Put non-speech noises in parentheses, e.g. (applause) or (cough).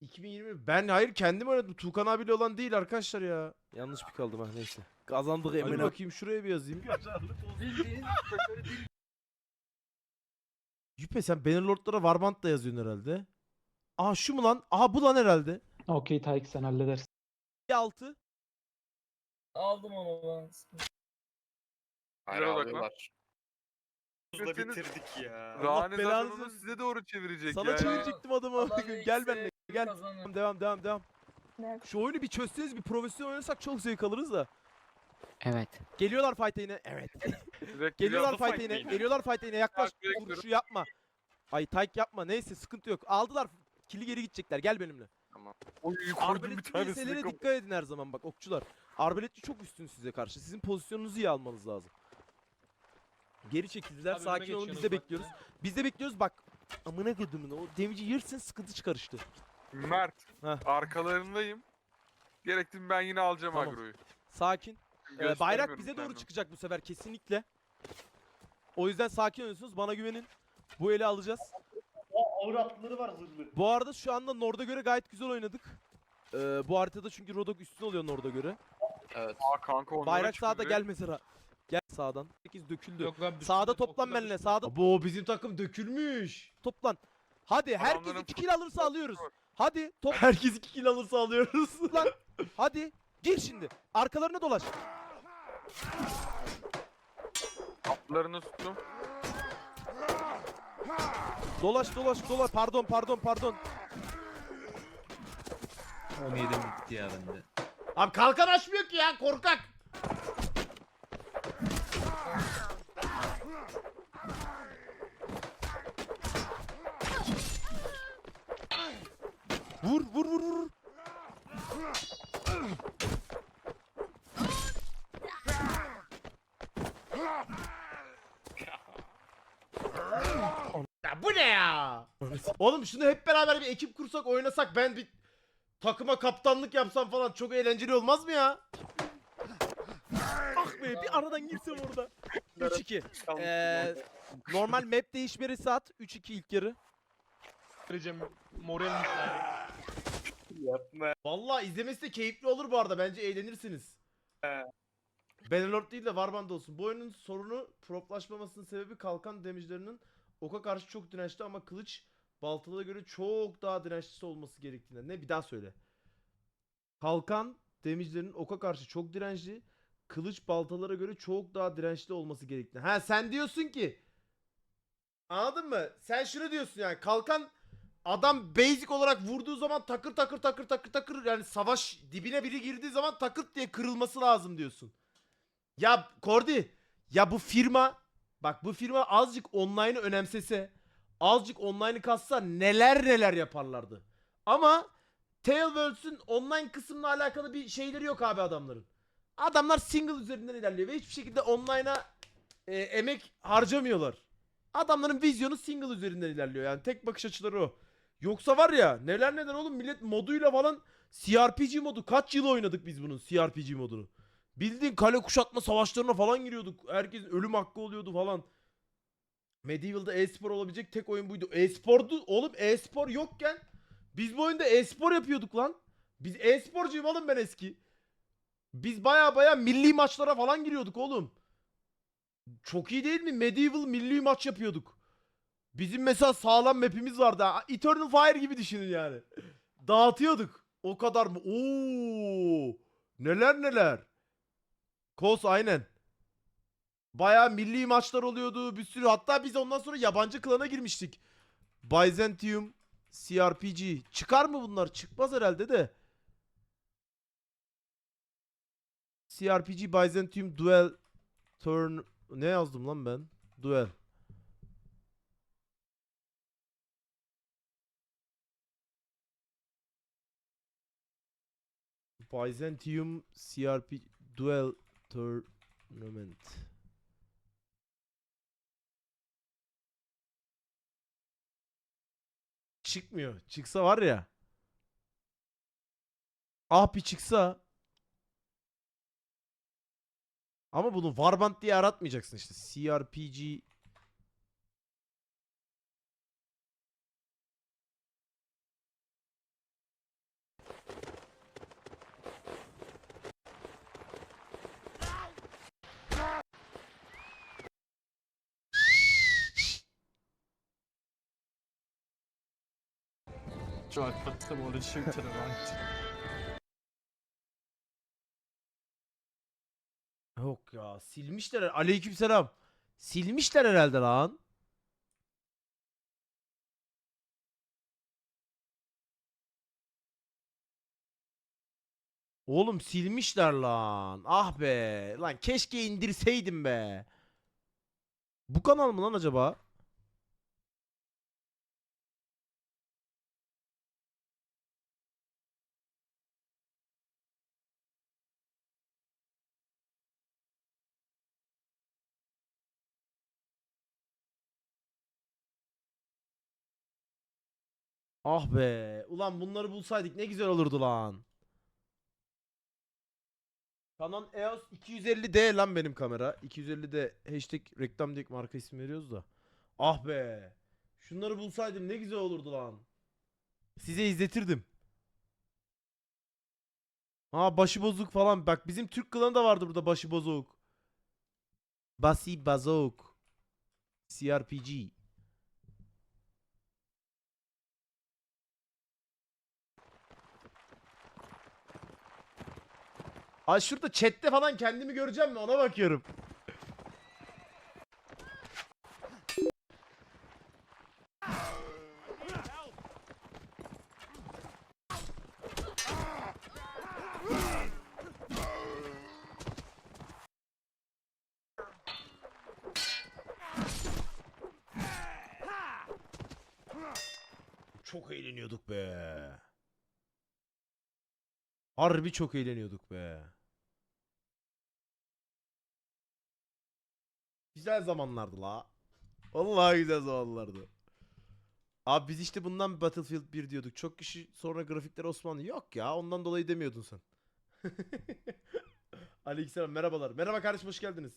2020 ben hayır kendim oynadım. Tuğkan abiyle olan değil arkadaşlar ya. Yanlış bir kaldım ha neyse. Kazandık Hadi emine. bakayım şuraya bir yazayım. Yüpe sen Bannerlord'lara Warband da yazıyorsun herhalde. Aha şu mu lan? Aha bu lan herhalde. Okey Tayyip sen halledersin. Bir altı. Aldım ama ben. Hayır Güzel bak lan. alıyorlar. Bitirdik ya. Belanı zaten onu size doğru çevirecek Sana yani. çevirecektim adamı. Adam gel benimle. Gel. Devam devam devam. Ne? Şu oyunu bir çözseniz bir profesyonel oynasak çok zevk alırız da. Evet. Geliyorlar fight'e yine. Evet. (laughs) Geliyorlar geliyor. fight'e yine. Geliyorlar fight'e yine. Yaklaş. Vuruşu yapma. Ay Tayk yapma. Neyse sıkıntı yok. Aldılar. Kili geri gidecekler. Gel benimle. Oy koydum bir tanesini. Dikkat edin her zaman bak okçular. Arbeletli çok üstün size karşı. Sizin pozisyonunuzu iyi almanız lazım. Geri çekildiler. Abi Sakin olun. Biz de bekliyoruz. Biz de bekliyoruz. Bak amına kodumun o damage'i yersin sıkıntı çıkarıştı. Mert. Heh. Arkalarındayım. Gerektim ben yine alacağım Tamam. agroyu. Sakin. Ee, bayrak Göstermiyorum bize doğru kendimi. çıkacak bu sefer kesinlikle. O yüzden sakin olursunuz. Bana güvenin. Bu eli alacağız. Ağır atlıları var zırhlı. Bu arada şu anda Nord'a göre gayet güzel oynadık. Ee, bu haritada çünkü Rodok üstün oluyor Nord'a göre. Evet. Aa kanka onlara Bayrak sağda gel mesela. Gel sağdan. 8 döküldü. Yok lan Sağda toplan benimle. Sağda Bu bizim takım dökülmüş. Toplan. Hadi herkes Adamların 2 kill alırsa alıyoruz. Hadi top. Herkes 2 kill alırsa alıyoruz. Lan. Hadi. Gir şimdi. Arkalarına dolaş. Atlarını tuttum. Dolaş dolaş dolaş. Pardon pardon pardon. 17 bitti ya bende. Abi kalkan açmıyor ki ya korkak. Vur vur vur vur. Ya bu ne ya? Oğlum şunu hep beraber bir ekip kursak oynasak ben bir takıma kaptanlık yapsam falan çok eğlenceli olmaz mı ya? Ah be bir aradan girsem orada. 3-2. Ee, normal map değişmeri saat 3-2 ilk yarı. Vereceğim moral Yapma. Vallahi izlemesi de keyifli olur bu arada. Bence eğlenirsiniz. Bannerlord değil de Warband olsun. Bu oyunun sorunu proplaşmamasının sebebi kalkan damage'lerinin oka karşı çok dirençli ama kılıç baltalara göre çok daha dirençlisi olması gerektiğinden. Ne bir daha söyle. Kalkan damage'lerinin oka karşı çok dirençli. Kılıç baltalara göre çok daha dirençli olması gerektiğinden. Ha sen diyorsun ki Anladın mı? Sen şunu diyorsun yani kalkan adam basic olarak vurduğu zaman takır takır takır takır takır yani savaş dibine biri girdiği zaman takırt diye kırılması lazım diyorsun. Ya Kordi ya bu firma bak bu firma azıcık online'ı önemsese azıcık online'ı kassa neler neler yaparlardı. Ama Tailwords'ün online kısmına alakalı bir şeyleri yok abi adamların. Adamlar single üzerinden ilerliyor ve hiçbir şekilde online'a e, emek harcamıyorlar. Adamların vizyonu single üzerinden ilerliyor yani tek bakış açıları o. Yoksa var ya neler neler oğlum millet moduyla falan CRPG modu kaç yıl oynadık biz bunun CRPG modunu. Bildiğin kale kuşatma savaşlarına falan giriyorduk. Herkesin ölüm hakkı oluyordu falan. Medieval'da e-spor olabilecek tek oyun buydu. E-spordu oğlum e-spor yokken biz bu oyunda e-spor yapıyorduk lan. Biz e-sporcuyum oğlum ben eski. Biz baya baya milli maçlara falan giriyorduk oğlum. Çok iyi değil mi? Medieval milli maç yapıyorduk. Bizim mesela sağlam map'imiz vardı. ha. Eternal Fire gibi düşünün yani. Dağıtıyorduk. O kadar mı? Oo! Neler neler. Kos aynen. Baya milli maçlar oluyordu. Bir sürü. Hatta biz ondan sonra yabancı klana girmiştik. Byzantium CRPG. Çıkar mı bunlar? Çıkmaz herhalde de. CRPG Byzantium Duel Turn ne yazdım lan ben? Duel. Byzantium CRP Duel Tournament. Çıkmıyor. Çıksa var ya. Ah bir çıksa. Ama bunu Warband diye aratmayacaksın işte. CRPG Them on a shoot to the right. Yok ya silmişler. Aleykümselam. Silmişler herhalde lan. Oğlum silmişler lan. Ah be. Lan keşke indirseydim be. Bu kanal mı lan acaba? Ah be. Ulan bunları bulsaydık ne güzel olurdu lan. Canon EOS 250D lan benim kamera. 250D hashtag reklam diye marka ismi veriyoruz da. Ah be. Şunları bulsaydım ne güzel olurdu lan. Size izletirdim. Aa başı bozuk falan. Bak bizim Türk klanı da vardı burada başı bozuk. Basi Bazok. CRPG. Ay şurada chatte falan kendimi göreceğim mi ona bakıyorum. Çok eğleniyorduk be. Harbi çok eğleniyorduk be. Güzel zamanlardı la. Vallahi güzel zamanlardı. Abi biz işte bundan Battlefield 1 diyorduk. Çok kişi sonra grafikler Osmanlı. Yok ya ondan dolayı demiyordun sen. (laughs) Aleykümselam merhabalar. Merhaba kardeşim hoş geldiniz.